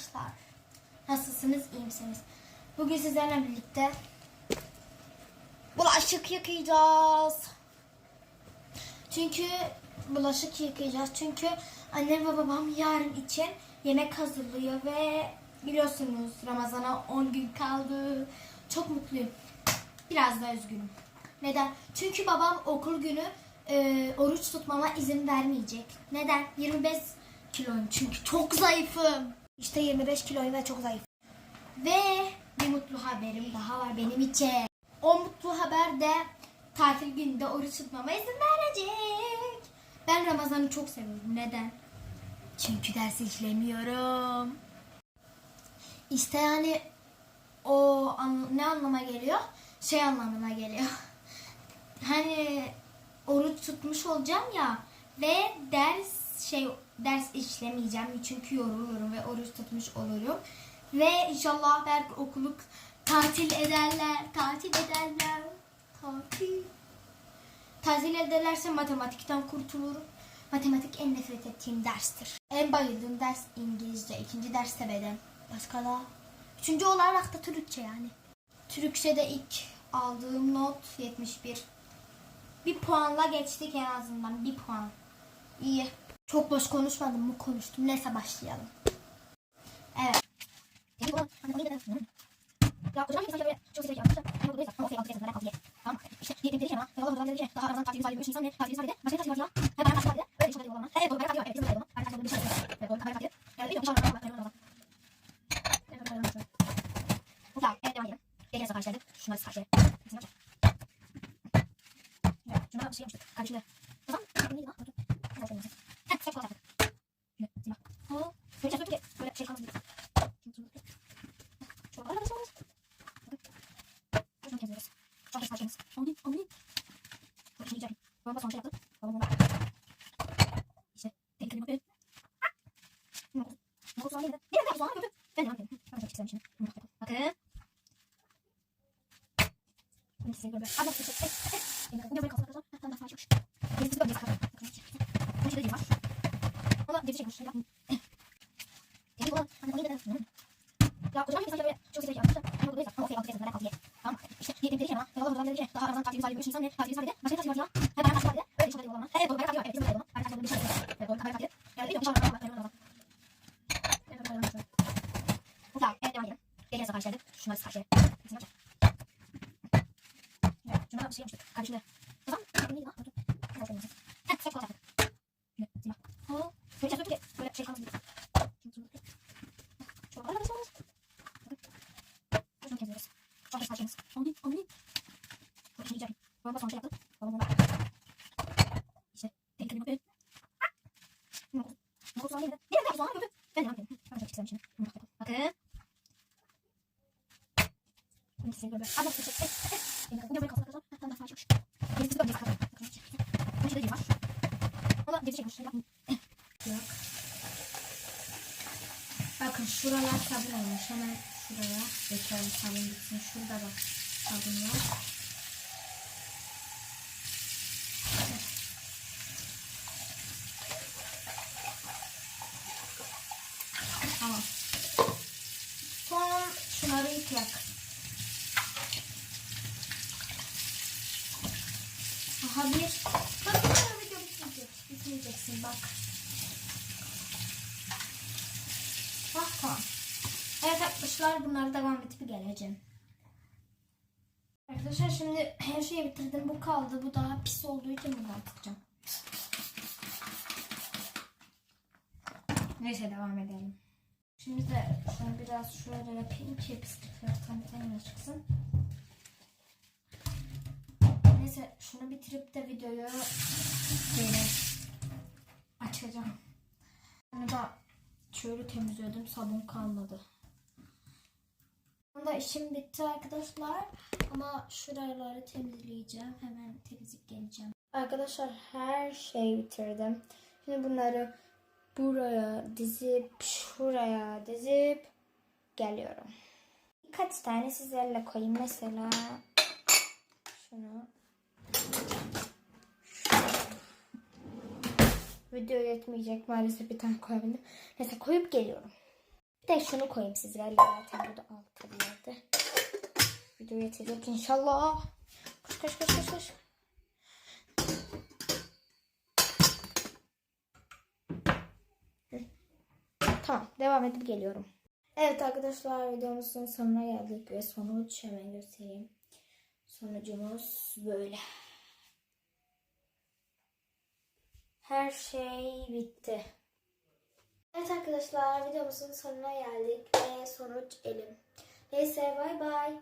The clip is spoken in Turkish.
arkadaşlar. Nasılsınız? İyi misiniz? Bugün sizlerle birlikte bulaşık yıkayacağız. Çünkü bulaşık yıkayacağız. Çünkü annem ve babam yarın için yemek hazırlıyor ve biliyorsunuz Ramazan'a 10 gün kaldı. Çok mutluyum. Biraz da üzgünüm. Neden? Çünkü babam okul günü e, oruç tutmama izin vermeyecek. Neden? 25 kiloyum çünkü çok zayıfım. İşte 25 kiloyum ve çok zayıf. Ve bir mutlu haberim daha var benim için. O mutlu haber de tatil gününde oruç tutmama izin verecek. Ben Ramazan'ı çok seviyorum. Neden? Çünkü ders işlemiyorum. İşte yani o an- ne anlama geliyor? Şey anlamına geliyor. Hani oruç tutmuş olacağım ya ve ders şey ders işlemeyeceğim çünkü yoruluyorum ve oruç tutmuş olurum. Ve inşallah belki okulu tatil ederler, tatil ederler, tatil. Tatil ederlerse matematikten kurtulurum. Matematik en nefret ettiğim derstir. En bayıldığım ders İngilizce. ikinci ders de beden. Başka da. Üçüncü olarak da Türkçe yani. Türkçe'de ilk aldığım not 71. Bir puanla geçtik en azından. Bir puan. İyi. Çok boş konuşmadım mı konuştum. Neyse başlayalım. Evet. Ya hocam bir sanki çok güzel yapmıştım. Ama bu ama okey altı kez altı Tamam. İşte diyelim dedi ama ya Allah hocam dedi ki daha Ramazan tatili sayılıyor. 3 Nisan ne? Tatili sayılıyor. Başka tatil var ya. Hep beraber tatil var. Öyle işaret yollamam. Evet doğru. Ben tatil var. Evet bizim sayılıyor. Ben tatil şey. Evet doğru. Ben tatil. Yani bir inşallah Ramazan Ramazan. Evet Ramazan. Tamam. Evet devam edelim. Gel karşıladık. Şunları. Evet. Şuna bir şey yapmıştık. Kardeşimle. O zaman bu neydi lan? Dur. Ne oldu? Heh, sen kolay yaptık. Şöyle, zima. Oo. Böyle şey ki böyle şey kalmasın. Çok arada sorun. Şunu kesiyoruz. Çok Onu, onu. Çok iyi güzel. Babam son şey yaptı. Babam onu. İşte tehlikeli bir Ne oldu? Ne oldu sonra neydi? Bir dakika sonra gördüm. Ben devam edelim. Ben de çok istedim şimdi. Bakın. Bakın. Bunu size görüyorum. Abi bakın. Eh, eh. Benim bakın. Buraya kalsın arkadaşlar. Heh, Tamam, açmış. Gerisi böyle kalsın. Bakın. Bu şurada var. Ama gerisi çekmiş. Yapın. Tehlikeli olan. Hani onu yedim. Ya hocam sanki böyle çok güzel yapmıştım. Ama bu değil. Ama okey altı kez altı Tamam. İşte diyelim dedi ki ama. Ya Allah hocam dedi ki daha Ramazan tatilimiz ayı 3 Nisan ne? Tatilimiz var dedi. Başka tatil var ya. Hep beraber tatil var dedi. Öyle işaret yollamam. Evet doğru. Ben tatil var. Evet bizim de yollamam. Ben tatil bir şey. Evet doğru. Ben tatil. Yani inşallah Ramazan. Ben Ramazan. Evet Ramazan. Tamam. Evet devam edelim. Gel gel karşıladık. Şunları karşıya. Evet. Şuna bir şey yapmıştık. Kardeşimle. O zaman bu neydi lan? Dur. Ne? Heh. Sen kolay yaptık. Evet. Zima. Oo. Böyle şey şey kalmasın. Çok arada sorun. Şunu kesiyoruz. Çok saçınız. Onu, onu. Çok iyi güzel. Babam da son şey yaptı. Babam onu İşte tehlikeli bir. Ne oldu? Ne oldu? Bir dakika sonra gördüm. Ben devam edeyim. Çok istedim şimdi. Bunu bakın. Bakın. Bunu size böyle. Ama size şey. Bir dakika. Buraya kalsın arkadaşlar. Hatta daha açmış. Gerisi böyle. Bakın. Bu şey de var. Ama gerisi çekmiş. Bakın. Yok. Bakın şuralar sabun olmuş. Hemen şuraya dökelim sabun bitsin. Şurada bak sabun var. Tamam. Son şunları yıkayak. Aha bir. Bak video bitmeyecek. Bitmeyeceksin bak. Bak tamam. Evet arkadaşlar bunları devam edip geleceğim. Arkadaşlar şimdi her şeyi bitirdim. Bu kaldı. Bu daha pis olduğu için bunu atacağım. Neyse devam edelim. Şimdi de şunu biraz şöyle yapayım ki pislikler tam çıksın. Neyse şunu bitirip de videoyu böyle açacağım. Bunu da şöyle temizliyordum sabun kalmadı. Onda işim bitti arkadaşlar. Ama şuraları temizleyeceğim. Hemen temizlik geleceğim. Arkadaşlar her şeyi bitirdim. Şimdi bunları buraya dizip şuraya dizip geliyorum. Birkaç tane sizlerle koyayım. Mesela şunu Video yetmeyecek maalesef bir tane koyabildim. Neyse koyup geliyorum. De şunu koyayım sizlerle zaten burada altta bir yerde. Video yetecek inşallah. Koş koş koş koş koş. Tamam devam edip geliyorum. Evet arkadaşlar videomuzun sonuna geldik ve sonuç hemen göstereyim. Sonucumuz böyle. Her şey bitti. Evet arkadaşlar videomuzun sonuna geldik ve sonuç elim. Neyse bay bay.